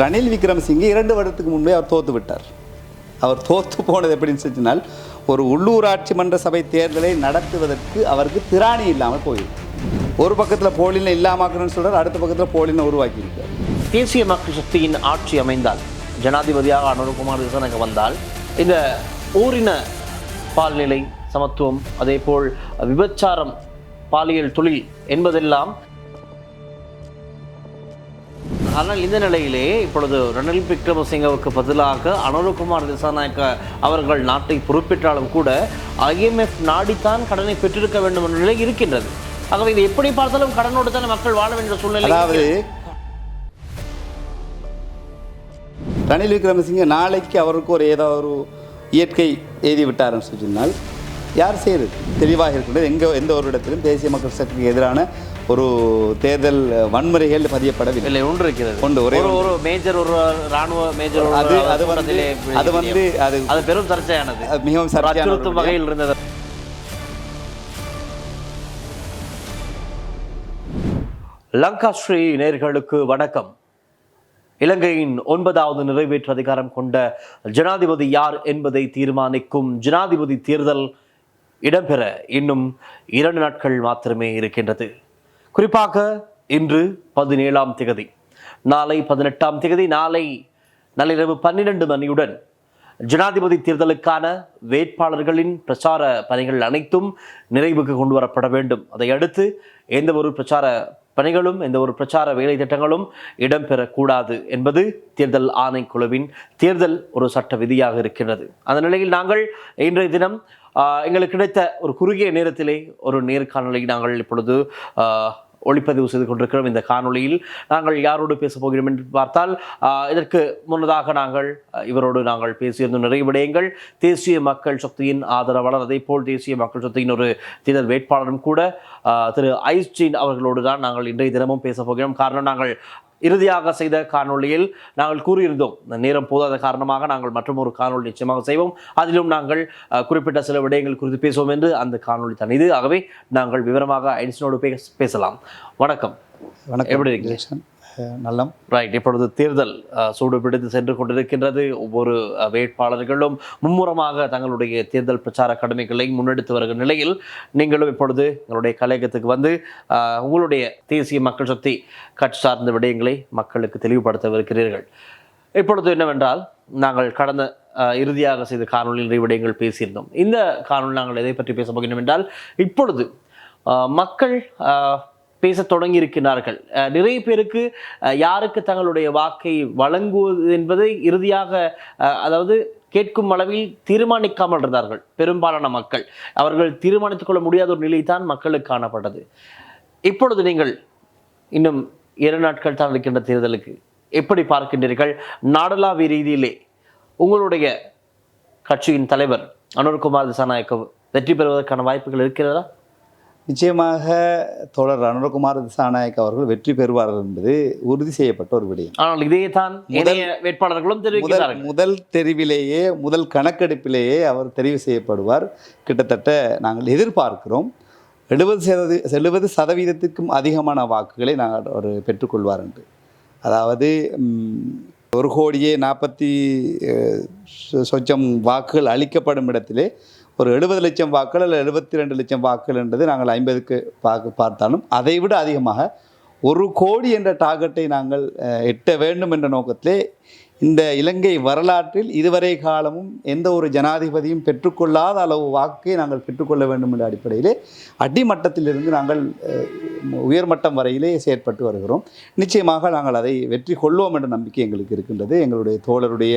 ரணில் விக்ரமசிங்கே இரண்டு வருடத்துக்கு முன்பே அவர் தோத்து விட்டார். அவர் தோத்து போனது எப்படின்னு சொன்னால் ஒரு உள்ளூராட்சி மன்ற சபை தேர்தலை நடத்துவதற்கு அவருக்கு திராணி இல்லாமல் போயிருக்கு. ஒரு பக்கத்தில் போலினை இல்லாமக்கணும்னு சொல்றார் அடுத்த பக்கத்தில் போலினை உருவாக்கியிருக்கார். தேசிய மக்கள் சக்தியின் ஆட்சி அமைந்தால் ஜனாதிபதியாக அனுரகுமார் திசாநாயக்க வந்தால் இந்த ஊரின பால்நிலை சமத்துவம் அதேபோல் விபச்சாரம் பாலியல் தொழில் என்பதெல்லாம் ஆனால் இந்த நிலையிலே இப்பொழுது ரணில் விக்ரமசிங்கவுக்கு பதிலாக அனுரகுமார் திசாநாயக்க அவர்கள் நாட்டை பொறுப்பேற்றாலும் கூட ஐஎம்எஃப் நாடித்தான் கடனை பெற்றிருக்க வேண்டும் என்ற நிலை இருக்கின்றது. ஆகவே இது எப்படி பார்த்தாலும் கடனோடு தானே மக்கள் வாழ வேண்டிய சூழ்நிலை அதாவது ரணில் விக்ரமசிங்கே நாளைக்கு அவருக்கு ஒரு ஏதோ ஒரு இயற்கை எழுதி சொல்லி சொன்னால் யார் செய்யுது தெளிவாக இருக்கின்றது. எங்கே எந்த ஒரு இடத்திலும் தேசிய மக்கள் சக்திக்கு எதிரான ஒரு தேர்தல் வன்முறைகள் பதியப்படவில்லை. இல்லை ஒன்று இருக்கிறது. ஒன்று, ஒரே ஒரு மேஜர் ஒரு ராணுவ மேஜர் அது அது வந்து அது வந்து அது அது பெரும் சர்ச்சையானது. மிகவும் சர்ச்சையான. வகையில் இருந்தது. லங்கா ஸ்ரீ நேர்களுக்கு வணக்கம். இலங்கையின் ஒன்பதாவது நிறைவேற்று அதிகாரம் கொண்ட ஜனாதிபதி யார் என்பதை தீர்மானிக்கும் ஜனாதிபதி தேர்தல் இடம்பெற இன்னும் இரண்டு நாட்கள் மாத்திரமே இருக்கின்றது. குறிப்பாக இன்று பதினேழாம் திகதி. நாளை பதினெட்டாம் திகதி நாளை நள்ளிரவு பன்னிரண்டு மணியுடன் ஜனாதிபதி தேர்தலுக்கான வேட்பாளர்களின் பிரச்சார பணிகள் அனைத்தும் நிறைவுக்கு கொண்டு வரப்பட வேண்டும். அதை அடுத்து எந்த ஒரு பிரச்சார பணிகளும் எந்த ஒரு பிரச்சார வேலை திட்டங்களும் இடம்பெறக்கூடாது என்பது தேர்தல் ஆணைக்குழுவின் தேர்தல் ஒரு சட்ட விதியாக இருக்கின்றது. அந்த நிலையில் நாங்கள் இன்றைய தினம் எங்களுக்கு கிடைத்த ஒரு குறுகிய நேரத்திலே ஒரு நேர்காணலை நாங்கள் இப்பொழுது ஒளிப்பதிவு செய்து கொண்டிருக்கிறோம் இந்த காணொளியில். நாங்கள் யாரோடு பேசப் போகிறோம் என்று பார்த்தால் இதற்கு முன்னதாக நாங்கள் இவரோடு நாங்கள் பேசியிருந்த நிறைய விடயங்கள். தேசிய மக்கள் சக்தியின் ஆதரவாளர் அதே போல் தேசிய மக்கள் சக்தியின் ஒரு தேர்தல் வேட்பாளரும் கூட திரு ஐஸ்டீன் அவர்களோடு தான் நாங்கள் இன்றைய தினமும் பேசப் போகிறோம். காரணம் நாங்கள் இறுதியாக செய்த காணொளியில் நாங்கள் கூறியிருந்தோம் இந்த நேரம் போதாத காரணமாக நாங்கள் மற்றும் ஒரு காணொளி நிச்சயமாக செய்வோம். அதிலும் நாங்கள் குறிப்பிட்ட சில விடயங்கள் குறித்து பேசுவோம் என்று அந்த காணொளி தான் இது. ஆகவே நாங்கள் விவரமாக ஐன்ஸ்டனோடு பேச பேசலாம். வணக்கம். வணக்கம். எப்படி இருக்கீங்க? நலம் நல்லம். ரைட் இப்பொழுது தேர்தல் சூடு பிடித்து சென்று கொண்டிருக்கின்றது. ஒவ்வொரு வேட்பாளர்களும் மும்முரமாக தங்களுடைய தேர்தல் பிரச்சார கடமைகளை முன்னெடுத்து வருகிற நிலையில் நீங்களும் இப்பொழுது எங்களுடைய கலையகத்துக்கு வந்து உங்களுடைய தேசிய மக்கள் சக்தி கட்சி சார்ந்த விடயங்களை மக்களுக்கு தெளிவுபடுத்தவிருக்கிறீர்கள். இப்பொழுது என்னவென்றால் நாங்கள் கடந்த இறுதியாக செய்த காணொலியில் விடயங்கள் பேசியிருந்தோம். இந்த காணொலி நாங்கள் எதை பற்றி பேச போகிறோம் என்றால் இப்பொழுது மக்கள் பேச தொடங்கி இருக்கிறார்கள் நிறைய பேருக்கு யாருக்கு தங்களுடைய வாக்கை வழங்குவது என்பதை இறுதியாக அதாவது கேட்கும் அளவில் தீர்மானிக்காமல் இருந்தார்கள். பெரும்பாலான மக்கள். அவர்கள் தீர்மானித்துக் கொள்ள முடியாத ஒரு நிலை தான் மக்களுக்கு காணப்பட்டது. இப்பொழுது நீங்கள் இன்னும் இரு நாட்கள் தான் இருக்கின்ற தேர்தலுக்கு எப்படி பார்க்கின்றீர்கள்? நாடளாவிய ரீதியிலே உங்களுடைய கட்சியின் தலைவர் அனுர்குமார் திசாநாயக்க வெற்றி பெறுவதற்கான வாய்ப்புகள் இருக்கிறதா? நிச்சயமாக தோழர் அனுரகுமார் திசாநாயக் அவர்கள் வெற்றி பெறுவார்கள் என்பது உறுதி செய்யப்பட்ட ஒரு விடயம். ஆனால் இதே தான் வேட்பாளர்களும் முதல் தெரிவிக்கிறார்கள். முதல் தெரிவிலேயே முதல் கணக்கெடுப்பிலேயே அவர் தெரிவு செய்யப்படுவார். கிட்டத்தட்ட நாங்கள் எதிர்பார்க்கிறோம். எழுபது சதவீத எழுபது சதவீதத்துக்கும் அதிகமான வாக்குகளை நாங்கள் அவர் பெற்றுக்கொள்வார் என்று. அதாவது ஒரு கோடியே நாற்பத்தி சொச்சம் வாக்குகள் அளிக்கப்படும் இடத்திலே ஒரு எழுபது லட்சம் வாக்குகள் அல்லது எழுபத்தி ரெண்டு லட்சம் வாக்கள் என்றது நாங்கள் ஐம்பதுக்கு பார்க்க பார்த்தாலும் அதை விட அதிகமாக ஒரு கோடி என்ற டார்கெட்டை நாங்கள் எட்ட வேண்டும் என்ற நோக்கத்திலே இந்த இலங்கை வரலாற்றில் இதுவரை காலமும் எந்த ஒரு ஜனாதிபதியும் பெற்றுக்கொள்ளாத அளவு வாக்கை நாங்கள் பெற்றுக்கொள்ள வேண்டும் என்ற அடிப்படையிலே அடிமட்டத்திலிருந்து நாங்கள் உயர்மட்டம் வரையிலே செயற்பட்டு வருகிறோம். நிச்சயமாக நாங்கள் அதை வெற்றி கொள்வோம் என்ற நம்பிக்கை எங்களுக்கு இருக்கின்றது. எங்களுடைய தோழருடைய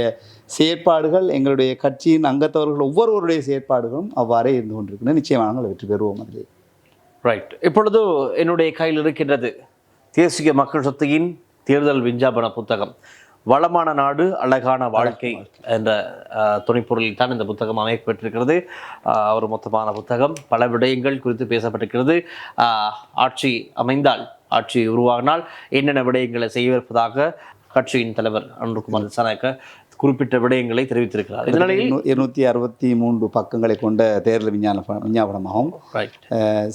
செயற்பாடுகள் எங்களுடைய கட்சியின் அங்கத்தவர்கள் ஒவ்வொருவருடைய செயற்பாடுகளும் அவ்வாறே இருந்து கொண்டிருக்கின்றன. நிச்சயமாக நாங்கள் வெற்றி பெறுவோம் அதிலே. ரைட் இப்பொழுது என்னுடைய கையில் இருக்கின்றது தேசிய மக்கள் சக்தியின் தேர்தல் விஞ்ஞாபன புத்தகம். வளமான நாடு அழகான வாழ்க்கை என்ற துணைப்பொருளில் தான் இந்த புத்தகம் அமைக்கப்பட்டிருக்கிறது. ஒரு மொத்தமான புத்தகம் பல விடயங்கள் குறித்து பேசப்பட்டிருக்கிறது. ஆட்சி அமைந்தால் ஆட்சி உருவாகினால் என்னென்ன விடயங்களை செய்யவிருப்பதாக கட்சியின் தலைவர் அன்புகுமார் திசாநாயக்க குறிப்பிட்ட விடயங்களை தெரிவித்திருக்கிறார். இந்த நிலையில் இருநூத்தி அறுபத்தி மூன்று பக்கங்களை கொண்ட தேர்தல் விஞ்ஞான விஞ்ஞாபனமாகும்.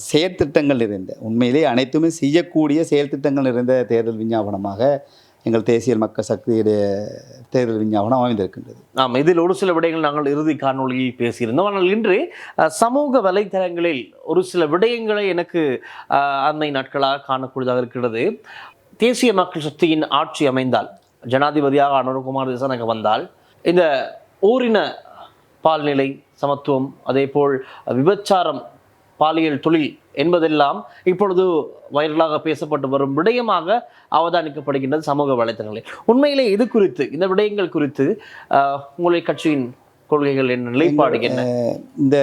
செயற்திட்டங்கள் நிறைந்த உண்மையிலே அனைத்துமே செய்யக்கூடிய செயல்திட்டங்கள் நிறைந்த தேர்தல் விஞ்ஞாபனமாக எங்கள் தேசிய மக்கள் சக்தியுடைய தேர்தல் விஞ்ஞாபனம் அமைந்திருக்கின்றது. நாம் இதில் ஒரு சில விடயங்கள் நாங்கள் இறுதி காணொலியில் பேசியிருந்தோம். ஆனால் இன்று சமூக வலைத்தளங்களில் ஒரு சில விடயங்களை எனக்கு அண்மை நாட்களாக காணக்கூடியதாக இருக்கிறது. தேசிய மக்கள் சக்தியின் ஆட்சி அமைந்தால் ஜனாதிபதியாக அனுரகுமார் திசானக வந்தால் இந்த ஓரின பால்நிலை சமத்துவம் அதேபோல் விபச்சாரம் பாலியல் தொழில் என்பதெல்லாம் இப்பொழுது வைரலாக பேசப்பட்டு வரும் விடயமாக அவதானிக்கப்படுகின்றது சமூக வலைத்தளங்களில் உண்மையிலே இது குறித்து இந்த விடயங்கள் குறித்து உங்களுடைய கட்சியின் கொள்கைகள் என்ன நிலைப்பாடு என்ன? இந்த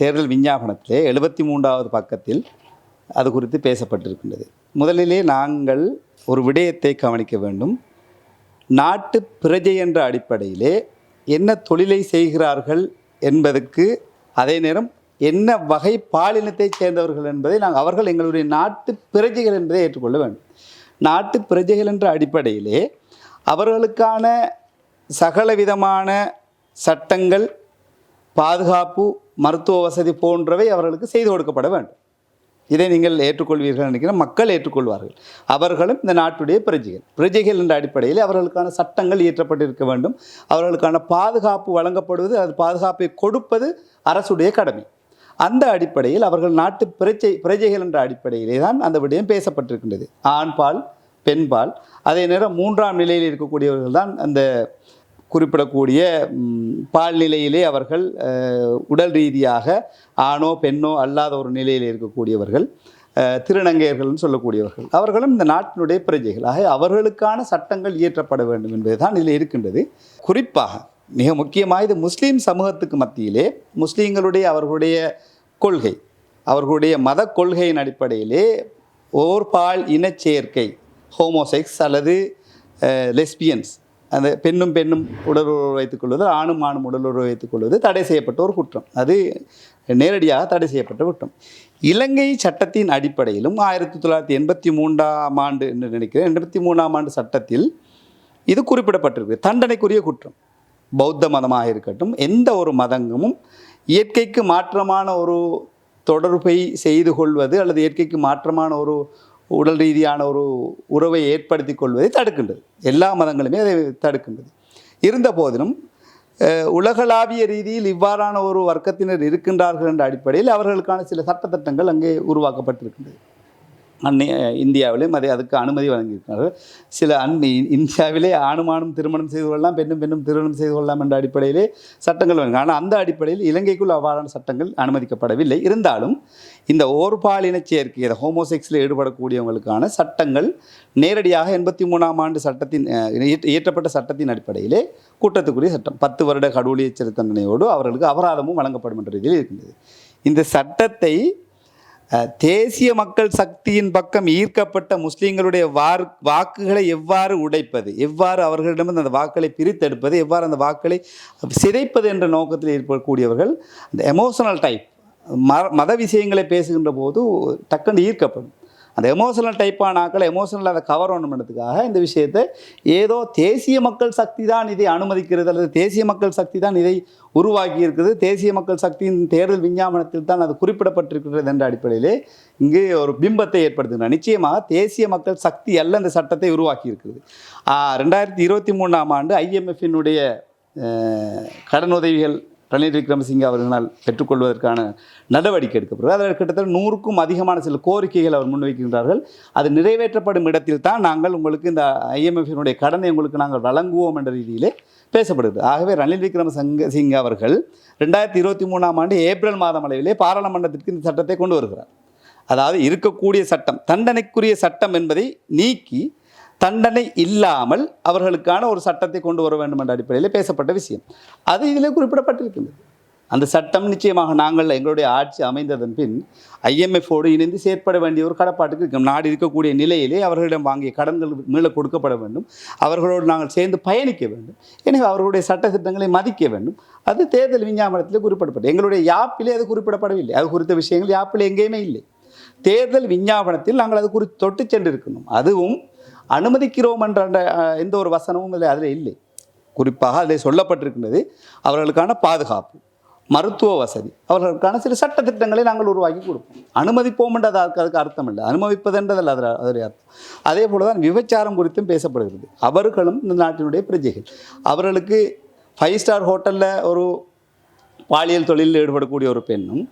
தேர்தல் விஞ்ஞாபனத்திலே எழுபத்தி மூன்றாவது பக்கத்தில் அது குறித்து பேசப்பட்டிருக்கின்றது. முதலிலே நாங்கள் ஒரு விடயத்தை கவனிக்க வேண்டும். நாட்டு பிரஜை என்ற அடிப்படையிலே என்ன தொழிலை செய்கிறார்கள் என்பதற்கு அதே நேரம் என்ன வகை பாலினத்தைச் சேர்ந்தவர்கள் என்பதை நாங்கள் அவர்கள் எங்களுடைய நாட்டு பிரஜைகள் என்பதை ஏற்றுக்கொள்ள வேண்டும். நாட்டு பிரஜைகள் என்ற அடிப்படையிலே அவர்களுக்கான சகல விதமான சட்டங்கள் பாதுகாப்பு மருத்துவ வசதி போன்றவை அவர்களுக்கு செய்து கொடுக்கப்பட வேண்டும். இதை நீங்கள் ஏற்றுக்கொள்வீர்கள் நினைக்கிற மக்கள் ஏற்றுக்கொள்வார்கள். அவர்களும் இந்த நாட்டுடைய பிரஜைகள். பிரஜைகள் என்ற அடிப்படையில் அவர்களுக்கான சட்டங்கள் இயற்றப்பட்டிருக்க வேண்டும். அவர்களுக்கான பாதுகாப்பு வழங்கப்படுவது அது பாதுகாப்பை கொடுப்பது அரசுடைய கடமை. அந்த அடிப்படையில் அவர்கள் நாட்டு பிரஜை பிரஜைகள் என்ற அடிப்படையிலே தான் அந்த விடயம் பேசப்பட்டிருக்கின்றது. ஆண்பால் பெண்பால் அதே நேரம் மூன்றாம் நிலையில் இருக்கக்கூடியவர்கள் தான் அந்த குறிப்பிடக்கூடிய பால் நிலையிலே அவர்கள் உடல் ரீதியாக ஆணோ பெண்ணோ அல்லாத ஒரு நிலையில் இருக்கக்கூடியவர்கள் திருநங்கையர்கள்னு சொல்லக்கூடியவர்கள். அவர்களும் இந்த நாட்டினுடைய பிரஜைகள். ஆக அவர்களுக்கான சட்டங்கள் இயற்றப்பட வேண்டும் என்பதுதான் இதில் இருக்கின்றது. குறிப்பாக மிக முக்கியமாக இது முஸ்லீம் சமூகத்துக்கு மத்தியிலே முஸ்லீம்களுடைய அவர்களுடைய கொள்கை அவர்களுடைய மத கொள்கையின் அடிப்படையிலே ஓர் பால் இனச்சேர்க்கை ஹோமோசெக்ஸ் அல்லது லெஸ்பியன்ஸ் அந்த பெண்ணும் பெண்ணும் உடலுறவு வைத்துக் கொள்வது ஆணும் ஆணும் உடலுறவு வைத்துக் கொள்வது தடை செய்யப்பட்ட ஒரு குற்றம். அது நேரடியாக தடை செய்யப்பட்ட குற்றம். இலங்கை சட்டத்தின் அடிப்படையிலும் ஆயிரத்தி தொள்ளாயிரத்தி எண்பத்தி மூன்றாம் ஆண்டு என்று நினைக்கிறேன் எண்பத்தி மூணாம் ஆண்டு சட்டத்தில் இது குறிப்பிடப்பட்டிருக்கு தண்டனைக்குரிய குற்றம். பௌத்த மதமாக இருக்கட்டும் எந்த ஒரு மதங்கமும் இயற்கைக்கு மாற்றமான ஒரு தொடர்பை செய்து கொள்வது அல்லது இயற்கைக்கு மாற்றமான ஒரு உடல் ரீதியான ஒரு உறவை ஏற்படுத்தி கொள்வதை தடுக்கின்றது. எல்லா மதங்களுமே அதை தடுக்கின்றது. இருந்த போதிலும் உலகளாவிய ரீதியில் இவ்வாறான ஒரு வர்க்கத்தினர் இருக்கின்றார்கள் என்ற அடிப்படையில் அவர்களுக்கான சில சட்டத்திட்டங்கள் அங்கே உருவாக்கப்பட்டிருக்கின்றது. அன்னை இந்தியாவிலேயும் அதை அதுக்கு அனுமதி வழங்கியிருக்கிறார்கள். சில அன் இந்தியாவிலே ஆணும் ஆணும் திருமணம் செய்து கொள்ளலாம் பெண்ணும் பெண்ணும் திருமணம் செய்து கொள்ளலாம் என்ற அடிப்படையிலே சட்டங்கள் வழங்க ஆனால் அந்த அடிப்படையில் இலங்கைக்குள் அவ்வாறான சட்டங்கள் அனுமதிக்கப்படவில்லை. இருந்தாலும் இந்த ஓர்பாலின சேர்க்கை இதை ஹோமோசெக்ஸில் ஈடுபடக்கூடியவங்களுக்கான சட்டங்கள் நேரடியாக எண்பத்தி மூணாம் ஆண்டு சட்டத்தின் இயற்றப்பட்ட சட்டத்தின் அடிப்படையிலே கூட்டத்துக்குரிய சட்டம். பத்து வருட கடவுளிய சிறை தண்டனையோடு அவர்களுக்கு அபராதமும் வழங்கப்படும் என்ற ரீதியில் இருக்கின்றது. இந்த சட்டத்தை தேசிய மக்கள் சக்தியின் பக்கம் ஈர்க்கப்பட்ட முஸ்லீம்களுடைய வார் வாக்குகளை எவ்வாறு உடைப்பது? எவ்வாறு அவர்களிடமிருந்து அந்த வாக்களை பிரித்தெடுப்பது? எவ்வாறு அந்த வாக்களை சிதைப்பது என்ற நோக்கத்தில் இருக்கக்கூடியவர்கள் அந்த எமோஷனல் டைப் ம மத விஷயங்களை பேசுகின்ற போது டக்குன்னு ஈர்க்கப்படும். அந்த எமோஷனல் டைப்பான ஆக்களை எமோஷனல் அதை கவர் பண்ணுறதுக்காக இந்த விஷயத்தை ஏதோ தேசிய மக்கள் சக்தி தான் இதை அனுமதிக்கிறது அல்லது தேசிய மக்கள் சக்தி தான் இதை உருவாக்கி இருக்குது தேசிய மக்கள் சக்தியின் தேர்தல் விஞ்ஞாபனத்தில் தான் அது குறிப்பிடப்பட்டிருக்கிறது என்ற அடிப்படையிலே இங்கு ஒரு பிம்பத்தை ஏற்படுத்துகிறார் நிச்சயமாக தேசிய மக்கள் சக்தி அல்ல இந்த சட்டத்தை உருவாக்கி இருக்கிறது ரெண்டாயிரத்தி இருபத்தி மூணாம் ஆண்டு ஐஎம்எஃபினுடைய கடனுதவிகள் ரணில் விக்ரமசிங்கே அவர்களால் பெற்றுக்கொள்வதற்கான நடவடிக்கை எடுக்கப்படுகிறது. அதில் கிட்டத்தட்ட நூறுக்கும் அதிகமான சில கோரிக்கைகள் அவர் முன்வைக்கின்றார்கள். அது நிறைவேற்றப்படும் இடத்தில் தான் நாங்கள் உங்களுக்கு இந்த ஐஎம்எஃபினுடைய கடனை உங்களுக்கு நாங்கள் வழங்குவோம் என்ற ரீதியிலே பேசப்படுது ஆகவே ரணில் விக்ரமசிங்க சிங் அவர்கள் ரெண்டாயிரத்தி இருபத்தி மூணாம் ஆண்டு ஏப்ரல் மாதம் அளவிலே பாராளுமன்றத்திற்கு இந்த சட்டத்தை கொண்டு வருகிறார். அதாவது இருக்கக்கூடிய சட்டம் தண்டனைக்குரிய சட்டம் என்பதை நீக்கி தண்டனை இல்லாமல் அவர்களுக்கான ஒரு சட்டத்தை கொண்டு வர வேண்டும் என்ற அடிப்படையில் பேசப்பட்ட விஷயம். அது இதில் குறிப்பிடப்பட்டிருக்கின்றது. அந்த சட்டம் நிச்சயமாக நாங்கள் எங்களுடைய ஆட்சி அமைந்ததன் பின் ஐஎம்எஃபோடு இணைந்து செயற்பட வேண்டிய ஒரு கடப்பாட்டுக்கு இருக்கும். நாடு இருக்கக்கூடிய நிலையிலே அவர்களிடம் வாங்கிய கடன்கள் மீள கொடுக்கப்பட வேண்டும். அவர்களோடு நாங்கள் சேர்ந்து பயணிக்க வேண்டும். எனவே அவர்களுடைய சட்டத்திட்டங்களை மதிக்க வேண்டும். அது தேர்தல் விஞ்ஞாபனத்தில் குறிப்பிடப்பட்டது. எங்களுடைய யாப்பிலே அது குறிப்பிடப்படவில்லை. அது குறித்த விஷயங்கள் யாப்பில் எங்கேயுமே இல்லை. தேர்தல் விஞ்ஞாபனத்தில் நாங்கள் அது குறித்து தொட்டு சென்றிருக்கணும். அதுவும் அனுமதிக்கிறோம் என்ற எந்த ஒரு வசனமும் இல்லை அதில் இல்லை. குறிப்பாக அதில் சொல்லப்பட்டிருக்கின்றது அவர்களுக்கான பாதுகாப்பு மருத்துவ வசதி அவர்களுக்கான சில சட்ட திட்டங்களை நாங்கள் உருவாக்கி கொடுப்போம். அனுமதிப்போம்ன்றது அதுக்கு அதுக்கு அர்த்தம் இல்லை. அனுமதிப்பதுன்றதில் அதில் அதோடைய அர்த்தம். அதே போல தான் விபச்சாரம் குறித்தும் பேசப்படுகிறது. அவர்களும் இந்த நாட்டினுடைய பிரஜைகள். அவர்களுக்கு ஃபைவ் ஸ்டார் ஹோட்டலில் ஒரு பாலியல் தொழிலில் ஈடுபடக்கூடிய ஒரு பெண்ணும்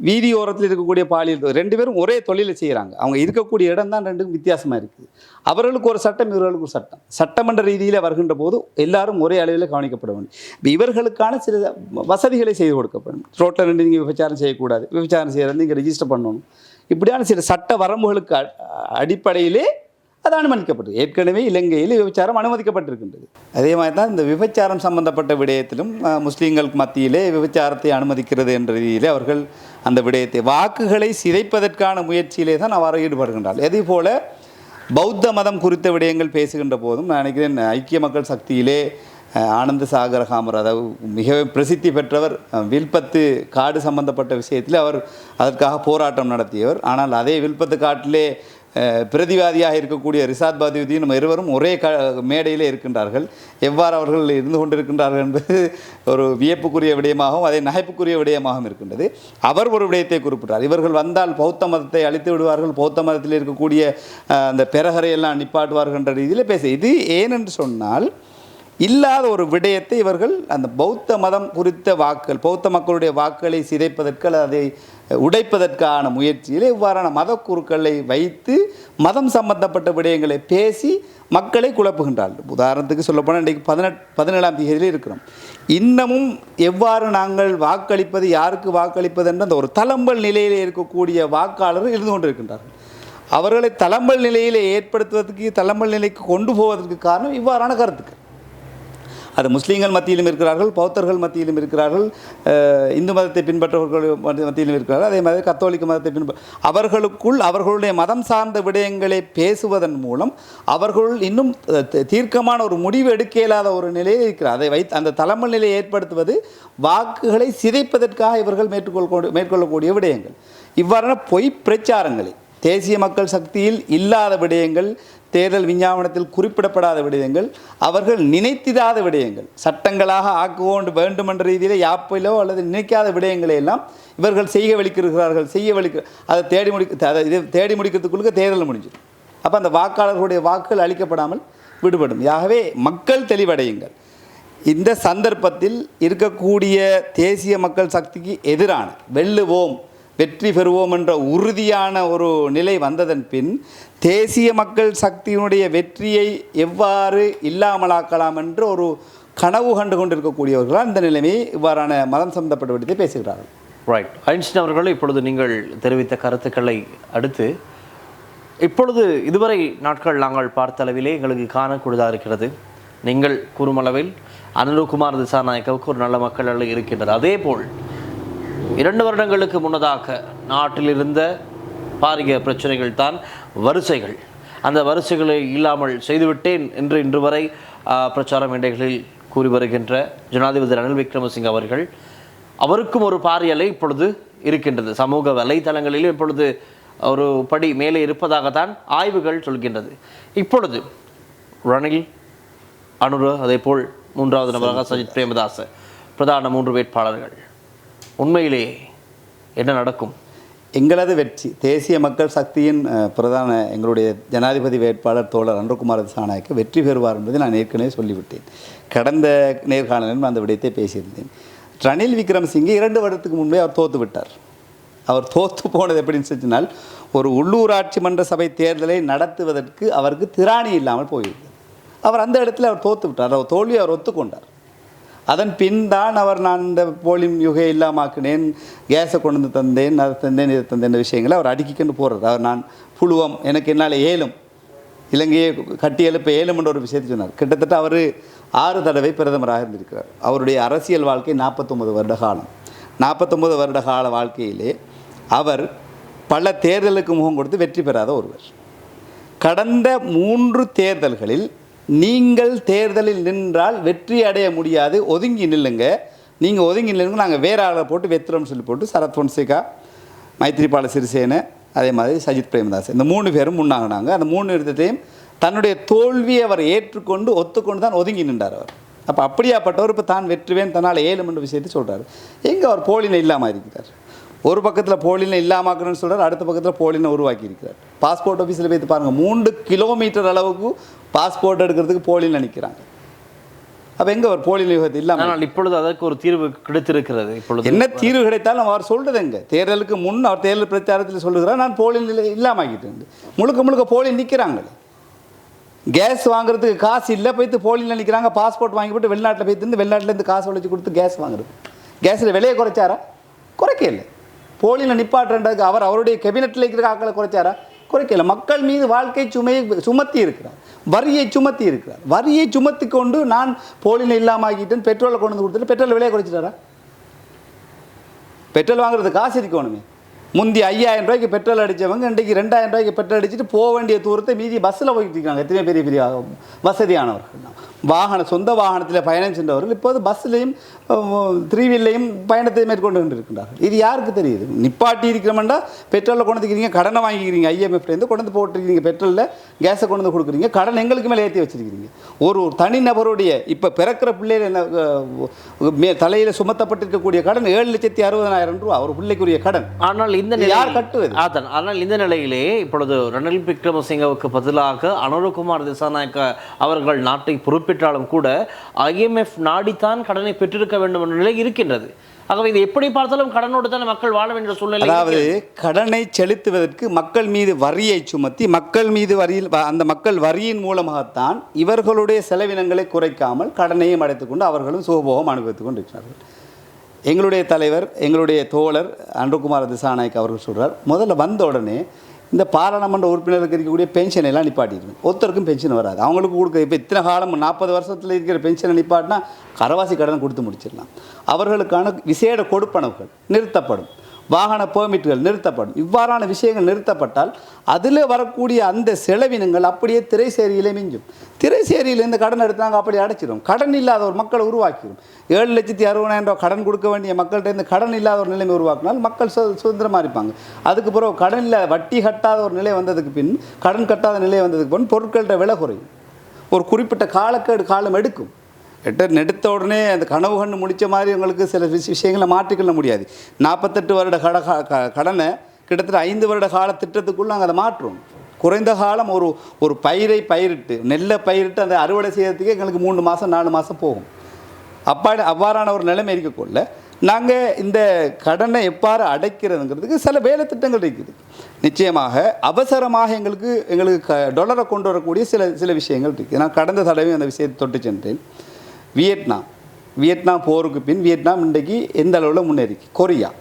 வீதி ஓரத்தில் இருக்கக்கூடிய பாலியல் ரெண்டு பேரும் ஒரே தொழிலை செய்கிறாங்க அவங்க இருக்கக்கூடிய இடம் தான் ரெண்டும் வித்தியாசமாக இருக்குது அவர்களுக்கு ஒரு சட்டம் இவர்களுக்கு ஒரு சட்டம். சட்டமன்ற ரீதியில் வருகின்ற போது எல்லாரும் ஒரே அளவில் கவனிக்கப்பட வேண்டும். இப்போ இவர்களுக்கான சில வசதிகளை செய்து கொடுக்கப்படும். ரோட்டில் ரெண்டு நீங்கள் விபச்சாரம் செய்யக்கூடாது. விபச்சாரம் செய்கிறது நீங்கள் ரெஜிஸ்டர் பண்ணணும். இப்படியான சில சட்ட வரம்புகளுக்கு அடிப்படையிலே அது அனுமதிக்கப்பட்டது. ஏற்கனவே இலங்கையில் விபச்சாரம் அனுமதிக்கப்பட்டிருக்கின்றது. அதே மாதிரி தான் இந்த விபச்சாரம் சம்பந்தப்பட்ட விடயத்திலும் முஸ்லீம்கள் முஸ்லீம்களுக்கு மத்தியிலே விபச்சாரத்தை அனுமதிக்கிறது என்ற ரீதியிலே அவர்கள் அந்த விடயத்தை வாக்குகளை சிதைப்பதற்கான முயற்சியிலே தான் அவர் ஈடுபடுகின்றார். அதே போல பௌத்த மதம் குறித்த விடயங்கள் பேசுகின்ற போதும் நான் நினைக்கிறேன் ஐக்கிய மக்கள் சக்தியிலே ஆனந்த சாகர காமர் அதாவது மிகவும் பிரசித்தி பெற்றவர் வில்பத்து காடு சம்பந்தப்பட்ட விஷயத்தில் அவர் அதற்காக போராட்டம் நடத்தியவர். ஆனால் அதே வில்பத்து காட்டிலே பிரதிவாதியாக இருக்கக்கூடிய ரிசாத் பாதிவதியும் நம்ம இருவரும் ஒரே க மேடையிலே இருக்கின்றார்கள். எவ்வாறு அவர்கள் இருந்து கொண்டிருக்கின்றார்கள் என்பது ஒரு வியப்புக்குரிய விடயமாகவும் அதே நகைப்புக்குரிய விடயமாகவும் இருக்கின்றது. அவர் ஒரு விடயத்தை குறிப்பிட்டார். இவர்கள் வந்தால் பௌத்த மதத்தை அழித்து விடுவார்கள் பௌத்த மதத்தில் இருக்கக்கூடிய அந்த பெரகரையெல்லாம் நிப்பாட்டுவார்கள் என்ற ரீதியில் பேச இது ஏனென்று சொன்னால் இல்லாத ஒரு விடயத்தை இவர்கள் அந்த பௌத்த மதம் குறித்த வாக்குகள் பௌத்த மக்களுடைய வாக்குகளை சிதைப்பதற்கு அதை உடைப்பதற்கான முயற்சியில் இவ்வாறான மதக்குருக்களை வைத்து மதம் சம்பந்தப்பட்ட விடயங்களை பேசி மக்களை குழப்புகின்றார்கள். உதாரணத்துக்கு சொல்லப்போனால் இன்றைக்கு பதினெட் பதினேழாம் தேதியில் இருக்கிறோம். இன்னமும் எவ்வாறு நாங்கள் வாக்களிப்பது யாருக்கு வாக்களிப்பது என்ற அந்த ஒரு தளம்பல் நிலையில் இருக்கக்கூடிய வாக்காளர்கள் இருந்து கொண்டிருக்கின்றார்கள். அவர்களை தளம்பல் நிலையில் ஏற்படுத்துவதற்கு தளம்பல் நிலைக்கு கொண்டு போவதற்கு காரணம் இவ்வாறான கருத்துக்கள். அது முஸ்லீம்கள் மத்தியிலும் இருக்கிறார்கள் பௌத்தர்கள் மத்தியிலும் இருக்கிறார்கள் இந்து மதத்தை பின்பற்றவர்கள் மத்தியிலும் இருக்கிறார்கள். அதே மாதிரி கத்தோலிக்க மதத்தை பின்பற்ற அவர்களுக்குள் அவர்களுடைய மதம் சார்ந்த விடயங்களை பேசுவதன் மூலம் அவர்கள் இன்னும் தீர்க்கமான ஒரு முடிவு எடுக்க இயலாத ஒரு நிலையில் இருக்கிறார். அதை வைத்து அந்த தலைமை நிலையை ஏற்படுத்துவது வாக்குகளை சிதைப்பதற்காக இவர்கள் மேற்கொள் மேற்கொள்ளக்கூடிய விடயங்கள். இவ்வாறான பொய் பிரச்சாரங்களை தேசிய மக்கள் சக்தியில் இல்லாத விடயங்கள் தேர்தல் விஞ்ஞாபனத்தில் குறிப்பிடப்படாத விடயங்கள் அவர்கள் நினைத்திடாத விடயங்கள் சட்டங்களாக ஆக்குவோண்டு வேண்டுமென்ற ரீதியில் யாப்பிலோ அல்லது நினைக்காத விடயங்களை எல்லாம் இவர்கள் செய்ய வலிக்கிறார்கள் செய்ய வலிக்க அதை தேடி முடிக்க அதை இது தேடி முடிக்கிறதுக்குள்ளே தேர்தல் முடிஞ்சிடும். அப்போ அந்த வாக்காளர்களுடைய வாக்குகள் அளிக்கப்படாமல் விடுபடும். ஆகவே மக்கள் தெளிவடையுங்கள். இந்த சந்தர்ப்பத்தில் இருக்கக்கூடிய தேசிய மக்கள் சக்திக்கு எதிரான வெல்லுவோம் வெற்றி பெறுவோம் என்ற உறுதியான ஒரு நிலை வந்ததன் பின் தேசிய மக்கள் சக்தியினுடைய வெற்றியை எவ்வாறு இல்லாமலாக்கலாம் என்று ஒரு கனவு கண்டு கொண்டிருக்கக்கூடியவர்களால் இந்த நிலைமையை இவ்வாறான மதம் சம்பந்தப்பட்ட விடத்தை பேசுகிறார்கள். ரைட் ஐன்ஸ்டைன் அவர்கள் இப்பொழுது நீங்கள் தெரிவித்த கருத்துக்களை அடுத்து இப்பொழுது இதுவரை நாட்கள் நாங்கள் பார்த்த அளவிலே எங்களுக்கு காணக்கூடியதாக இருக்கிறது. நீங்கள் கூறும் அளவில் அனுருகுமார் திசாநாயக்கவுக்கு ஒரு நல்ல மக்கள் இருக்கின்றது அதே போல் இரண்டு வருடங்களுக்கு முன்னதாக நாட்டில் இருந்த பாரிய பிரச்சனைகள் தான் வரிசைகள். அந்த வரிசைகளை இல்லாமல் செய்துவிட்டேன் என்று இன்று வரை பிரச்சார மேடைகளில் கூறி வருகின்ற ஜனாதிபதி ரணில் விக்ரமசிங்க அவர்கள் அவருக்கும் ஒரு பாரியலை இப்பொழுது இருக்கின்றது. சமூக வலைதளங்களிலும் இப்பொழுது ஒரு படி மேலே இருப்பதாகத்தான் ஆய்வுகள் சொல்கின்றது. இப்பொழுது ரணில் அனுர அதேபோல் மூன்றாவது நபராக சஜித் பிரேமதாச பிரதான மூன்று வேட்பாளர்கள். உண்மையிலே என்ன நடக்கும்? எங்களது வெற்றி தேசிய மக்கள் சக்தியின் பிரதான எங்களுடைய ஜனாதிபதி வேட்பாளர் தோழர் அன்றகுமார் சாணாய்க்கு வெற்றி பெறுவார் என்பதை நான் ஏற்கனவே சொல்லிவிட்டேன். கடந்த நேர்காணலில் அந்த விடயத்தை பேசியிருந்தேன். ரணில் விக்ரமசிங்கே இரண்டு வருடத்துக்கு முன்பே அவர் தோத்து விட்டார். அவர் தோத்து போனது எப்படின்னு சொன்னால் ஒரு உள்ளூராட்சி மன்ற சபை தேர்தலை நடத்துவதற்கு அவருக்கு திராணி இல்லாமல் போயிருந்தது. அவர் அந்த இடத்துல அவர் தோத்து விட்டார். அவர் தோல்வியை அவர் ஒத்துக்கொண்டார். அதன் பின் தான் அவர் நான் இந்த போலிங் யுகை இல்லாமாக்கினேன் கேஸை கொண்டு வந்து தந்தேன் அதை தந்தேன் இதை தந்தேன் விஷயங்களை அவர் அடுக்கிக்கொண்டு போகிறார் அவர் நான் புழுவம் எனக்கு என்னால் ஏலும். இலங்கையை கட்டி எழுப்ப ஏலும்ன்ற ஒரு விஷயத்தை சொன்னார். கிட்டத்தட்ட அவர் ஆறு தடவை பிரதமராக இருந்திருக்கிறார். அவருடைய அரசியல் வாழ்க்கை நாற்பத்தொம்பது வருட காலம். நாற்பத்தொம்பது வருட கால வாழ்க்கையிலே அவர் பல தேர்தலுக்கு முகம் கொடுத்து வெற்றி பெறாத ஒருவர். கடந்த மூன்று தேர்தல்களில் நீங்கள் தேர்தலில் நின்றால் வெற்றி அடைய முடியாது. ஒதுங்கி நில்லுங்க. நீங்கள் ஒதுங்கி நில்லுங்க. நாங்கள் வேற ஆளை போட்டு வெத்துறோம்னு சொல்லி போட்டு சரத் பொன்சேகா மைத்ரிபால சிறிசேன அதே மாதிரி சஜித் பிரேமதாஸ். இந்த மூணு பேரும் முன்னாகினாங்க. அந்த மூணு இடத்தையும் தன்னுடைய தோல்வியை அவர் ஏற்றுக்கொண்டு ஒத்துக்கொண்டு தான் ஒதுங்கி நின்றார் அவர். அப்போ அப்படியாப்பட்டவர் இப்போ தான் வெற்றுவேன் தன்னால் ஏழு என்ற விஷயத்தை சொல்கிறார் எங்கே அவர் போலினை இல்லாமல் இருக்கிறார்? ஒரு பக்கத்தில் போலினை இல்லாமாக்கணும்னு சொல்றார் அடுத்த பக்கத்தில் போலினை உருவாக்கி இருக்கிறார் பாஸ்போர்ட் ஆஃபீஸில் போய் பாருங்கள் மூன்று கிலோமீட்டர் அளவுக்கு பாஸ்போர்ட் எடுக்கிறதுக்கு போலினை நிற்கிறாங்க அப்போ எங்கே அவர் போலின யுகத்தை இல்லாமல் இப்பொழுது அதற்கு ஒரு தீர்வு கிடைத்திருக்கிறது இப்பொழுது. என்ன தீர்வு கிடைத்தாலும் அவர் சொல்றது எங்க? தேர்தலுக்கு முன் அவர் தேர்தல் பிரச்சாரத்தில் சொல்லுகிறார் நான் போலில் நிலை இல்லாமாக்கிட்டேன் முழுக்க முழுக்க போலில் நிற்கிறாங்களே கேஸ் வாங்குறதுக்கு காசு இல்லை போய்த்து போலியில் நிற்கிறாங்க பாஸ்போர்ட் வாங்கி போட்டு வெளிநாட்டில் போய்த்து வெளிநாட்டிலேருந்து காசு உழைச்சி கொடுத்து கேஸ் வாங்குறது. கேஸில் விலையை குறைச்சாரா? குறைக்கல போலியில் நிப்பாட்டுறதுக்கு அவர் அவருடைய கெபினட்டில் இருக்கிற ஆக்களை குறைச்சாரா? குறைக்கல. மக்கள் மீது வாழ்க்கை சுமையை சுமத்தி இருக்கிறார். வரியை சுமத்தி இருக்கிறார். வரியை சுமத்தி கொண்டு நான் போலினை இல்லாமாக்கிட்டேன் பெட்ரோலை கொண்டு வந்து கொடுத்துட்டு பெட்ரோல் விலையை குறைச்சிட்டாரா? பெட்ரோல் வாங்குறது காசு இருக்கணுமே. முந்தி ஐயாயிரம் ரூபாய்க்கு பெட்ரோல் அடித்தவங்க இன்றைக்கு ரெண்டாயிரம் ரூபாய்க்கு பெட்ரோல் அடிச்சுட்டு போக வேண்டிய தூரத்தை மீதி பஸ்ஸில் போயிட்டு இருக்காங்க. எத்தனை பெரிய பெரிய வசதியானவர்கள் வாகன சொந்த வாகனத்தில் பயணம் சென்றவர்கள் இப்போது பஸ்ஸிலையும் த்ரீ வீல்லையும் பயணத்தை மேற்கொண்டு கொண்டு இருக்கின்றார்கள் இது யாருக்கு தெரியுது? நிப்பாட்டி இருக்கிறோம்னா பெட்ரோலில் கொண்டு வந்துக்கிறீங்க கடனை வாங்கிக்கிறீங்க ஐஎம்எஃப்லேருந்து கொண்டு வந்து போட்டுருக்கீங்க பெட்ரோலில் கேஸை கொண்டு வந்து கொடுக்குறீங்க கடன் எங்களுக்கு மேலே ஏற்றி வச்சிருக்கிறீங்க. ஒரு ஒரு தனிநபருடைய இப்போ பிறக்கிற பிள்ளைகள் என்ன தலையில் சுமத்தப்பட்டிருக்கக்கூடிய கடன் ஏழு லட்சத்தி அறுபதனாயிரம் ரூபா ஒரு பிள்ளைக்குரிய கடன். ஆனால் இந்த யார் கட்டுவது? அதான் ஆனால் இந்த நிலையிலே இப்பொழுது ரணில் விக்ரமசிங்கவுக்கு பதிலாக அனுரகுமார் திசாநாயக்க அவர்கள் நாட்டை பொறுப்பேற்றாலும் கூட ஐஎம்எஃப் நாடித்தான் கடனை பெற்றிருக்க வேண்டும் என்ற நிலை இருக்கின்றது ஆகவே இது எப்படி பார்த்தாலும் கடனோடு தானே மக்கள் வாழ வேண்டிய சூழ்நிலை அதாவது. கடனை செலுத்துவதற்கு மக்கள் மீது வரியை சுமத்தி மக்கள் மீது வரியில் அந்த மக்கள் வரியின் மூலமாகத்தான் இவர்களுடைய செலவினங்களை குறைக்காமல் கடனையும் அடைத்துக்கொண்டு அவர்களும் சுகபோகம் அனுபவித்துக் கொண்டிருக்கிறார்கள் எங்களுடைய தலைவர் எங்களுடைய தோழர் அன்புகுமார் திசாநாயக் அவர்கள் சொல்றார் முதல்ல வந்த உடனே இந்த பாராளுமன்ற உறுப்பினருக்கு இருக்கக்கூடிய பென்ஷனை எல்லாம் நிப்பாட்டிடுவேன் ஒருத்தருக்கும் பென்ஷன் வராது. அவங்களுக்கு கொடுக்க இப்போ இத்தனை காலம் நாற்பது வருஷத்தில் இருக்கிற பென்ஷனை நிப்பாட்டினா கரவாசி கடன் கொடுத்து முடிச்சிடலாம். அவர்களுக்கான விசேட கொடுப்பனவுகள் நிறுத்தப்படும். வாகன பெர்மிட்டுகள் நிறுத்தப்படும். இவ்வாறான விஷயங்கள் நிறுத்தப்பட்டால் அதில் வரக்கூடிய அந்த செலவினங்கள் அப்படியே திரைசேரியிலே மிஞ்சும். திரைசேரியிலேருந்து கடன் எடுத்தாங்க அப்படி அடைச்சிடும் கடன் இல்லாத ஒரு மக்களை உருவாக்கிடும் ஏழு லட்சத்தி அறுபதாயிரம் ரூபா கடன் கொடுக்க வேண்டிய மக்கள்கிட்ட இருந்து கடன் இல்லாத ஒரு நிலைமை உருவாக்கினால் மக்கள் சு சுதந்திரமாக இருப்பாங்க. அதுக்கு பிறகு கடன் இல்லாத வட்டி கட்டாத ஒரு நிலை வந்ததுக்கு பின் கடன் கட்டாத நிலை வந்ததுக்கு பின் பொருட்கள்கிட்ட விலை குறையும். ஒரு குறிப்பிட்ட காலக்கேடு காலம் எடுக்கும். எட்ட எடுத்த உடனே அந்த கனவு கண்டு முடித்த மாதிரி உங்களுக்கு சில விஷயங்களை மாற்றிக்கொள்ள முடியாது. நாற்பத்தெட்டு வருட கட க- கடனை கிட்டத்தட்ட ஐந்து வருட கால திட்டத்துக்குள்ளே நாங்கள் அதை மாற்றுறோம். குறைந்த காலம் ஒரு ஒரு பயிரை பயிரிட்டு நெல்லை பயிரிட்டு அந்த அறுவடை செய்யறதுக்கே எங்களுக்கு மூணு மாதம் நாலு மாதம் போகும். அப்பா அவ்வாறான ஒரு நிலைமை இருக்கக்குள்ள நாங்கள் இந்த கடனை எவ்வாறு அடைக்கிறதுங்கிறதுக்கு சில வேலை திட்டங்கள் இருக்குது. நிச்சயமாக அவசரமாக எங்களுக்கு எங்களுக்கு க டொலரை கொண்டு வரக்கூடிய சில சில விஷயங்கள் இருக்குது நான் கடந்த தடவை அந்த விஷயத்தை தொட்டு சென்றேன். வியட்நாம். வியட்நாம் போருக்கு பின் வியட்நாம் இன்றைக்கு எந்த அளவில் முன்னேறிக்கு கொரியா.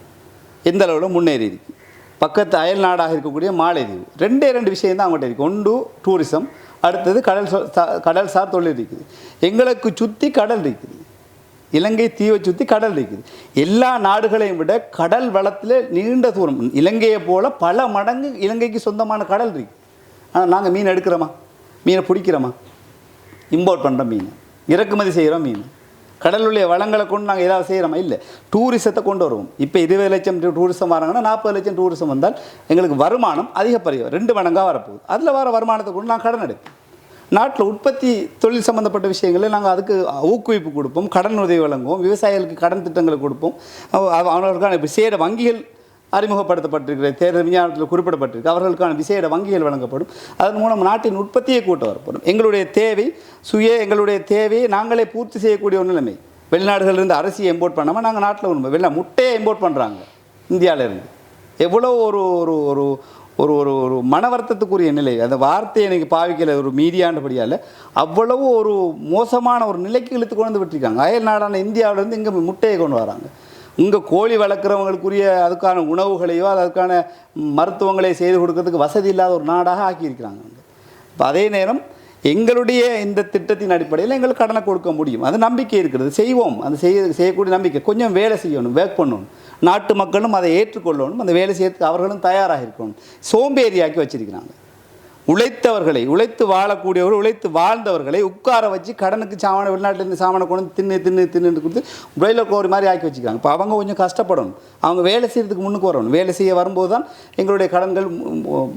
எந்த அளவில் முன்னேறி இருக்கு பக்கத்து அயல் நாடாக இருக்கக்கூடிய மாலைதீவு ரெண்டே ரெண்டு விஷயம் தான் அவங்கள்ட்ட இருக்குது ஒன்று டூரிசம் அடுத்தது கடல் சொ- சா- கடல் சார் தொழில் இருக்குது. எங்களுக்கு சுற்றி கடல் இருக்குது. இலங்கை தீவை சுற்றி கடல் இருக்குது. எல்லா நாடுகளையும் விட கடல் வளத்தில் நீண்ட தூரம். இலங்கையை போல் பல மடங்கு இலங்கைக்கு சொந்தமான கடல் இருக்குது ஆனால் நாங்கள் மீன் எடுக்கிறோமா? மீனை பிடிக்கிறோமா? இம்போர்ட் பண்ணுற மீன். இறக்குமதி செய்கிறோம் மீன். கடலுடைய வளங்களை கொண்டு நாங்கள் ஏதாவது செய்கிறோமா? இல்லை. டூரிசத்தை கொண்டு வருவோம். இப்போ இருபது லட்சம் டூரிசம் வராங்கன்னா நாற்பது லட்சம் டூரிசம் வந்தால் எங்களுக்கு வருமானம் அதிகப்படியும். ரெண்டு மடங்காக வரப்போகுது. அதில் வர வருமானத்தை கொண்டு நான் கடன் எடுப்போம் நாட்டில் உற்பத்தி தொழில் சம்மந்தப்பட்ட விஷயங்களை நாங்கள் அதுக்கு ஊக்குவிப்பு கொடுப்போம். கடன் உதவி வழங்குவோம். விவசாயிகளுக்கு கடன் திட்டங்களை கொடுப்போம். அவ- அவர்களுக்கான விசேட வங்கிகள் அறிமுகப்படுத்தப்பட்டிருக்கிற தேர்தல் விஞ்ஞானத்தில் குறிப்பிடப்பட்டிருக்கு. அவர்களுக்கான விசேட வங்கிகள் வழங்கப்படும். அதன் மூலம் நாட்டின் உற்பத்தியை கூட்ட வரப்படும். எங்களுடைய தேவை சுய எங்களுடைய தேவையை நாங்களே பூர்த்தி செய்யக்கூடிய ஒரு நிலைமை. வெளிநாடுகளிலிருந்து அரிசியை இம்போர்ட் பண்ணாமல் நாங்கள் நாட்டில் உண்மை. வெளில முட்டையை இம்போர்ட் பண்ணுறாங்க இந்தியாவிலேருந்து. எவ்வளோ ஒரு ஒரு ஒரு ஒரு ஒரு ஒரு மன வருத்தத்துக்குரிய நிலை. அந்த வார்த்தையை எனக்கு பாவிக்கல ஒரு மீடியான்றபடியால். அவ்வளவு ஒரு மோசமான ஒரு நிலைக்கு இழுத்து கொண்டு வந்து விட்டுருக்காங்க. அயல் நாடான இந்தியாவிலேருந்து இங்கே முட்டையை கொண்டு வராங்க. இங்கே கோழி வளர்க்குறவங்களுக்குரிய அதுக்கான உணவுகளையோ அதற்கான மருத்துவங்களை செய்து கொடுக்கறதுக்கு வசதி இல்லாத ஒரு நாடாக ஆக்கியிருக்கிறாங்க இப்போ அதே நேரம் எங்களுடைய இந்த திட்டத்தின் அடிப்படையில் எங்களுக்கு கடனை கொடுக்க முடியும். அது நம்பிக்கை இருக்கிறது. செய்வோம். அந்த செய்ய செய்யக்கூடிய நம்பிக்கை. கொஞ்சம் வேலை செய்யணும் வேக் பண்ணணும். நாட்டு மக்களும் அதை ஏற்றுக்கொள்ளணும். அந்த வேலை செய்யறதுக்கு அவர்களும் தயாராக இருக்கணும். சோம்பேறியாக்கி வச்சிருக்கிறாங்க. உழைத்தவர்களை உழைத்து வாழக்கூடியவர்கள் உழைத்து வாழ்ந்தவர்களை உட்கார வச்சு கடனுக்கு சாமான வெளிநாட்டிலேருந்து சாமானை கொண்டு வந்து தின்னு தின்னு தின்னு கொடுத்து பிரெயிலர் கோரி மாதிரி ஆக்கி வச்சுக்கிறாங்க. இப்போ அவங்க கொஞ்சம் கஷ்டப்படணும். அவங்க வேலை செய்கிறதுக்கு முன்னுக்கு வரணும். வேலை செய்ய வரும்போது தான் எங்களுடைய கடன்கள்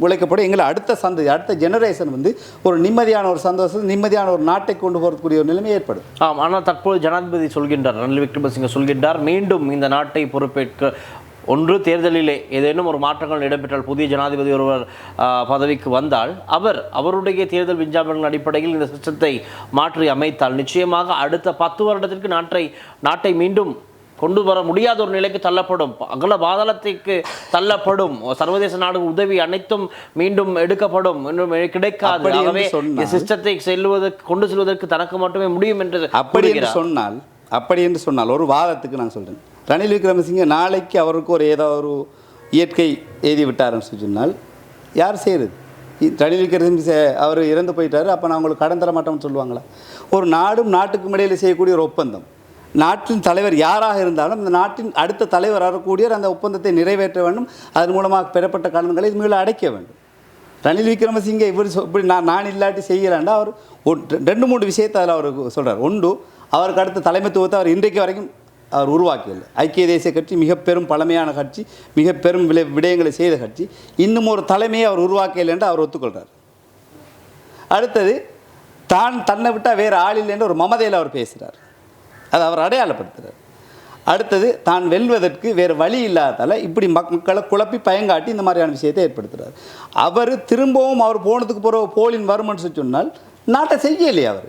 உழைக்கப்படும். எங்களை அடுத்த சந்ததி அடுத்த ஜெனரேஷன் வந்து ஒரு நிம்மதியான ஒரு சந்தோஷம் நிம்மதியான ஒரு நாட்டை கொண்டு போகக்கூடிய ஒரு நிலைமை ஏற்படும். ஆம் ஆனால் தற்போது ஜனாதிபதி சொல்கின்றார் ரணில் விக்ரமசிங்க சொல்கின்றார் மீண்டும் இந்த நாட்டை பொறுப்பேற்க ஒன்று தேர்தலிலே ஏதேனும் ஒரு மாற்றங்கள் இடம்பெற்றால் புதிய ஜனாதிபதி ஒருவர் பதவிக்கு வந்தால் அவர் அவருடைய தேர்தல் விஞ்ஞாபனங்கள் அடிப்படையில் இந்த சிஸ்டத்தை மாற்றி அமைத்தால் நிச்சயமாக அடுத்த பத்து வருடத்திற்கு நாட்டை நாட்டை மீண்டும் கொண்டு வர முடியாத ஒரு நிலைக்கு தள்ளப்படும். அகல பாதாளத்திற்கு தள்ளப்படும். சர்வதேச நாடு உதவி அனைத்தும் மீண்டும் எடுக்கப்படும். இன்னும் கிடைக்காது. ஆகவே சிஸ்டத்தை செல்வதற்கு கொண்டு செல்வதற்கு தனக்கு மட்டுமே முடியும் என்று அப்படி என்று. சொன்னால் அப்படி என்று சொன்னால் ஒரு வாதத்துக்கு நான் சொல்றேன். ரணில் விக்ரமசிங்க நாளைக்கு அவருக்கு ஒரு ஏதோ ஒரு இயற்கை எழுதி விட்டாருன்னு சொல்லி சொன்னால் யார் செய்கிறது ரணில் விக்ரமசிங்க அவர் இறந்து போயிட்டார் அப்போ நான் உங்களுக்கு கடன் தர மாட்டோம்னு சொல்லுவாங்களா? ஒரு நாடும் நாட்டுக்கும் இடையில் செய்யக்கூடிய ஒரு ஒப்பந்தம். நாட்டின் தலைவர் யாராக இருந்தாலும் இந்த நாட்டின் அடுத்த தலைவர் வரக்கூடியவர் அந்த ஒப்பந்தத்தை நிறைவேற்ற வேண்டும் அதன் மூலமாக பெறப்பட்ட கடன்களை இது மேலே அடைக்க வேண்டும். ரணில் விக்ரமசிங்கே இவர் இப்படி நான் நான் இல்லாட்டி செய்கிறேன்டா அவர் ஒரு ரெண்டு மூணு விஷயத்தை அதில் அவர் சொல்கிறார் ஒன்று அவருக்கு அடுத்த தலைமைத்துவத்தை அவர் இன்றைக்கு வரைக்கும் அவர் உருவாக்கவில்லை ஐக்கிய தேசிய கட்சி மிக பெரும் பழமையான கட்சி மிக பெரும் விளை விடயங்களை செய்த கட்சி. இன்னும் ஒரு தலைமையை அவர் உருவாக்கவில்லை என்று அவர் ஒத்துக்கொள்கிறார் அடுத்தது தான் தன்னை விட்டால் வேறு ஆள் இல்லை என்று ஒரு மமதையில் அவர் பேசுகிறார் அதை அவர் அடையாளப்படுத்துகிறார் அடுத்தது தான் வெல்வதற்கு வேறு வழி இல்லாதால் இப்படி மக் மக்களை குழப்பி பயங்காட்டி இந்த மாதிரியான விஷயத்தை ஏற்படுத்துகிறார் அவர் திரும்பவும் அவர் போனதுக்கு பிறகு போலின் வருமென்னு சொல்லி சொன்னால் நாட்டை செய்யலையே அவர்?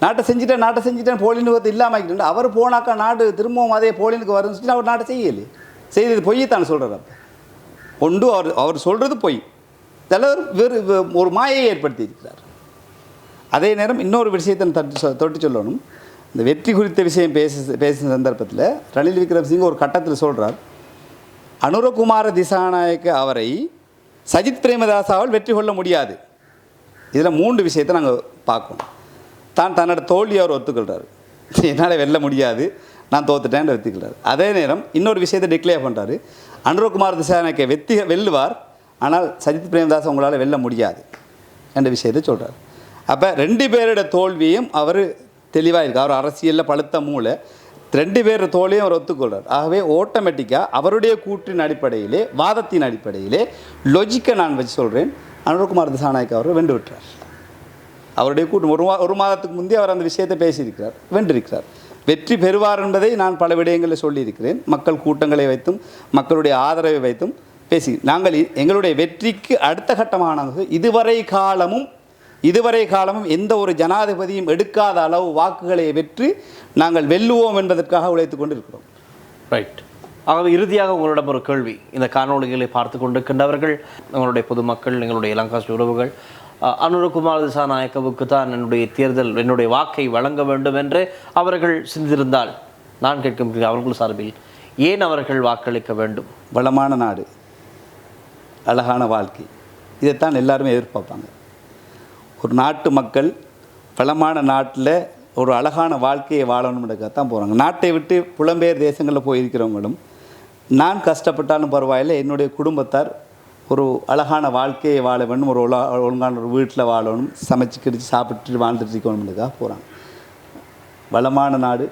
நாட்டை செஞ்சுட்டேன் நாட்டை செஞ்சுட்டேன் போலின்னு பார்த்து இல்லாமல் அவர் போனாக்கா நாடு திரும்பவும் அதே போலினுக்கு வரும்னு சொல்லி அவர் நாட்டை செய்யலை செய்தது பொய்யத்தான் சொல்கிறார் அப்போ ஒன்று அவர் அவர் சொல்கிறது பொய். தலைவர் வேறு ஒரு மாயை ஏற்படுத்தி இருக்கிறார் அதே நேரம் இன்னொரு விஷயத்தை தட்டு சொ- தொட்டு சொல்லணும். இந்த வெற்றி குறித்த விஷயம் பேச பேசும் சந்தர்ப்பத்தில் ரணில் விக்ரமசிங்க ஒரு கட்டத்தில் சொல்கிறார் அனுரகுமார திசாநாயக்க அவரை சஜித் பிரேமதாசாவால் வெற்றி கொள்ள முடியாது. இதில் மூன்று விஷயத்தை நாங்கள் பார்க்கணும். தான் தன்னோட தோல்வியை அவர் ஒத்துக்கொள்கிறார் என்னால் வெல்ல முடியாது. நான் தோத்துட்டேன்னு ஒத்துக்கிறார் அதே நேரம் இன்னொரு விஷயத்தை டிக்ளேர் பண்ணுறாரு அனுரகுமார் திசாநாயக்கை வெத்தி வெல்லுவார். ஆனால் சஜித் பிரேமதாஸ் உங்களால் வெல்ல முடியாது என்ற விஷயத்தை சொல்கிறார் அப்போ ரெண்டு பேரோட தோல்வியும் அவர் தெளிவாக இருக்கு. அவர் அரசியலில் பழுத்த மூளை. ரெண்டு பேர் தோலையும் அவர் ஒத்துக்கொள்கிறார் ஆகவே ஆட்டோமேட்டிக்காக அவருடைய கூற்றின் அடிப்படையிலே வாதத்தின் அடிப்படையிலே லொஜிக்கை நான் வச்சு சொல்கிறேன் அனுரகுமார் திசாநாயக் அவர் வென்று விட்டார். அவருடைய கூட்டம் ஒரு மா- ஒரு மாதத்துக்கு முந்தைய அவர் அந்த விஷயத்தை பேசியிருக்கிறார் வென்றிருக்கிறார். வெற்றி பெறுவார் என்பதை நான் பல விடயங்களில் சொல்லியிருக்கிறேன். மக்கள் கூட்டங்களை வைத்தும் மக்களுடைய ஆதரவை வைத்தும் பேசி நாங்கள் எங்களுடைய வெற்றிக்கு அடுத்த கட்டமானது இதுவரை காலமும் இதுவரை காலமும் எந்த ஒரு ஜனாதிபதியும் எடுக்காத அளவு வாக்குகளை வெற்றி நாங்கள் வெல்லுவோம் என்பதற்காக உழைத்து கொண்டிருக்கிறோம். ரைட் ஆகவே இறுதியாக உங்களிடம் ஒரு கேள்வி. இந்த காணொலிகளை பார்த்து கொண்டிருக்கின்றவர்கள் எங்களுடைய பொதுமக்கள் எங்களுடைய இலங்காசி உறவுகள் அனுரகுமார் திசாநாயக்கவுக்கு தான் என்னுடைய தேர்தல் என்னுடைய வாக்கை வழங்க வேண்டும் என்று அவர்கள் சிந்திருந்தால் நான் கேட்கும் அவர்கள் சார்பில் ஏன் அவர்கள் வாக்களிக்க வேண்டும்? வளமான நாடு அழகான வாழ்க்கை இதைத்தான் எல்லாருமே எதிர்பார்ப்பாங்க. ஒரு நாட்டு மக்கள் வளமான நாட்டில் ஒரு அழகான வாழ்க்கையை வாழணும்ன்றதுக்காகத்தான் போகிறாங்க நாட்டை விட்டு புலம்பெயர் தேசங்களில் போயிருக்கிறவங்களும் நான் கஷ்டப்பட்டாலும் பரவாயில்லை என்னுடைய குடும்பத்தார் ஒரு அழகான வாழ்க்கையை வாழ வேணும் ஒரு ஒழுங்கான ஒரு வீட்டில் வாழணும் சமைச்சு கிடிச்சு சாப்பிட்டு வாழ்ந்துட்டு இருக்கணும்னுக்காக போகிறாங்க வளமான நாடு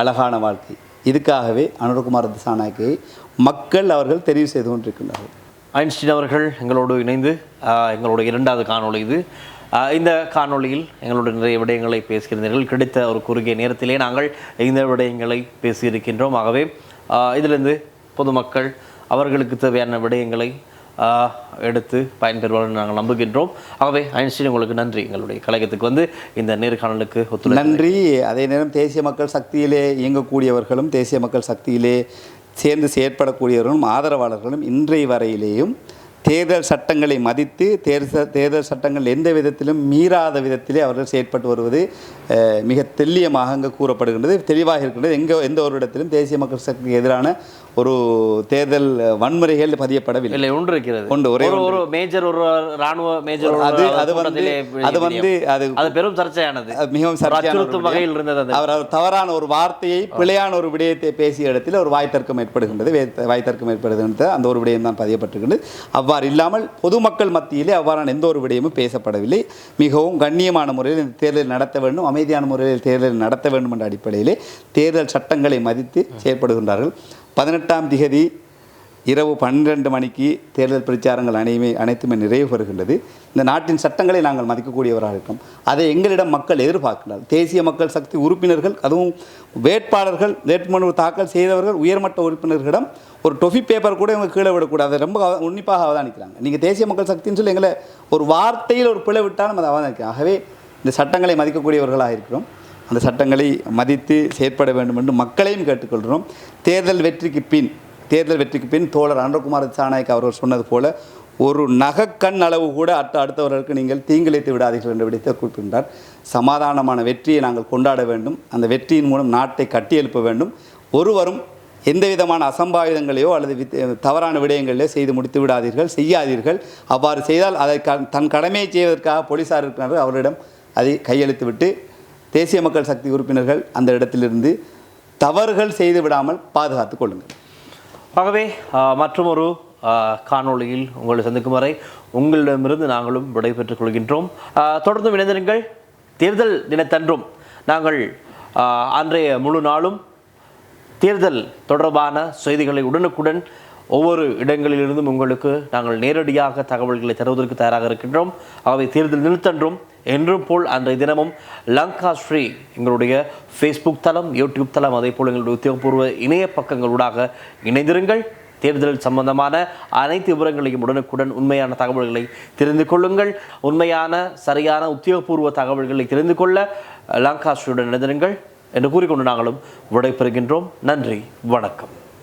அழகான வாழ்க்கை. இதுக்காகவே அனுரகுமார் திசாநாயக்கை மக்கள் அவர்கள் தெரிவு செய்து கொண்டிருக்கின்றார்கள். ஐன்ஸ்டீன் அவர்கள் எங்களோடு இணைந்து எங்களுடைய எங்களோட இரண்டாவது காணொளி இது. இந்த காணொளியில் எங்களோட நிறைய விடயங்களை பேசுகிறீர்கள் கிடைத்த ஒரு குறுகிய நேரத்திலே நாங்கள் இந்த விடயங்களை பேசியிருக்கின்றோம். ஆகவே இதிலிருந்து பொதுமக்கள் அவர்களுக்கு தேவையான விடயங்களை எடுத்து பயன்பெறுவார்கள் நாங்கள் நம்புகின்றோம். ஆகவே ஐன்ஸ்டீன் உங்களுக்கு நன்றி. எங்களுடைய கழகத்துக்கு வந்து இந்த நேர்காணலுக்கு ஒத்துழை நன்றி. அதே நேரம் தேசிய மக்கள் சக்தியிலே இயங்கக்கூடியவர்களும் தேசிய மக்கள் சக்தியிலே சேர்ந்து செயற்படக்கூடியவர்களும் ஆதரவாளர்களும் இன்றைய வரையிலேயும் தேர்தல் சட்டங்களை மதித்து தேர்தல் தேர்தல் சட்டங்கள் எந்த விதத்திலும் மீறாத விதத்திலே அவர்கள் செயற்பட்டு வருவது மிக தெல்லியமாக அங்கே கூறப்படுகின்றது. தெளிவாக இருக்கின்றது. எங்கே எந்த ஒரு இடத்திலும் தேசிய மக்கள் சக்திக்கு எதிரான ஒரு தேர்தல் வன்முறைகள் பதியப்படவில்லை. இல்லை ஒன்று இருக்கிறது. ஒன்று, ஒரே ஒரு மேஜர் ஒரு ராணுவ மேஜர் அது அது வந்து அது வந்து அது அது பெரும் சர்ச்சையானது. மிகவும் சர்ச்சையான. வகையில் இருந்தது அவர் தவறான ஒரு வார்த்தையை பிழையான ஒரு விடயத்தை பேசிய இடத்தில் ஒரு வாய் தர்க்கம் ஏற்படுகின்றது. வாய் தர்க்கம் ஏற்படுகின்றது. அந்த ஒரு விடயம் தான் பதியப்பட்டிருக்கின்றது. அவ்வாறு இல்லாமல் பொதுமக்கள் மத்தியிலே அவ்வாறான எந்த ஒரு விடயமும் பேசப்படவில்லை. மிகவும் கண்ணியமான முறையில் இந்த தேர்தல் நடத்த வேண்டும் அமைதியான முறையில் தேர்தல் நடத்த வேண்டும் என்ற அடிப்படையிலே தேர்தல் சட்டங்களை மதித்து செயற்படுகின்றார்கள். பதினெட்டாம் திகதி இரவு பன்னிரெண்டு மணிக்கு தேர்தல் பிரச்சாரங்கள் அனைமே அனைத்துமே நிறைவு பெறுகின்றது. இந்த நாட்டின் சட்டங்களை நாங்கள் மதிக்கக்கூடியவராக இருக்கோம். அதை எங்களிடம் மக்கள் எதிர்பார்க்கிறார் தேசிய மக்கள் சக்தி உறுப்பினர்கள் அதுவும் வேட்பாளர்கள் வேட்புமனு தாக்கல் செய்தவர்கள் உயர்மட்ட உறுப்பினர்களிடம் ஒரு டொஃபி பேப்பர் கூட இவங்க கீழே விடக்கூடாது. ரொம்ப உன்னிப்பாக அவதானிக்கிறாங்க. நீங்கள் தேசிய மக்கள் சக்தின்னு சொல்லி எங்களை ஒரு வார்த்தையில் ஒரு பிழை விட்டாலும் அதை அவதானிக்கிறோம் ஆகவே இந்த சட்டங்களை மதிக்கக்கூடியவர்களாக இருக்கிறோம். அந்த சட்டங்களை மதித்து செயற்பட வேண்டும் என்று மக்களையும் கேட்டுக்கொள்கிறோம். தேர்தல் வெற்றிக்கு பின் தேர்தல் வெற்றிக்கு பின் தோழர் அனுரகுமார் சாநாயக் அவர்கள் சொன்னது போல ஒரு நகக்கண் அளவு கூட அட்ட அடுத்தவர்களுக்கு நீங்கள் தீங்கிழைத்து விடாதீர்கள் என்று விடுத்த குறிப்பிட்டார். சமாதானமான வெற்றியை நாங்கள் கொண்டாட வேண்டும். அந்த வெற்றியின் மூலம் நாட்டை கட்டியெழுப்ப வேண்டும். ஒருவரும் எந்த விதமான அசம்பாவிதங்களையோ அல்லது வித்- தவறான விடயங்களையோ செய்து முடித்து விடாதீர்கள் செய்யாதீர்கள். அவ்வாறு செய்தால் அதை தன் கடமையை செய்வதற்காக போலீசார் இருக்கிறார்கள். அவரிடம் அதை கையெழுத்து விட்டு தேசிய மக்கள் சக்தி உறுப்பினர்கள் அந்த இடத்திலிருந்து தவறுகள் செய்து விடாமல் பாதுகாத்து கொள்ளுங்கள். ஆகவே மற்றொரு காணொளியில் உங்களை சந்திக்கும் வரை உங்களிடமிருந்து நாங்களும் விடைபெற்றுக் கொள்கின்றோம். தொடர்ந்து இணைந்திருங்கள். தேர்தல் தினத்தன்றும் நாங்கள் அன்றைய முழு நாளும் தேர்தல் தொடர்பான செய்திகளை உடனுக்குடன் ஒவ்வொரு இடங்களிலிருந்தும் உங்களுக்கு நாங்கள் நேரடியாக தகவல்களை தருவதற்கு தயாராக இருக்கின்றோம். ஆகவே தேர்தல் நிறுத்தன்றும் என்றும் போல் அன்றைய தினமும் லங்கா ஸ்ரீ எங்களுடைய ஃபேஸ்புக் தளம் யூடியூப் தளம் அதே போல் எங்களுடைய உத்தியோகபூர்வ இணைய பக்கங்களூடாக இணைந்திருங்கள். தேர்தல் சம்பந்தமான அனைத்து விவரங்களையும் உடனுக்குடன் உண்மையான தகவல்களை தெரிந்து கொள்ளுங்கள். உண்மையான சரியான உத்தியோகபூர்வ தகவல்களை தெரிந்து கொள்ள லங்கா ஸ்ரீயுடன் இணைந்திருங்கள் என்று கூறிக்கொண்டு நாங்களும் விடைபெறுகின்றோம். நன்றி வணக்கம்.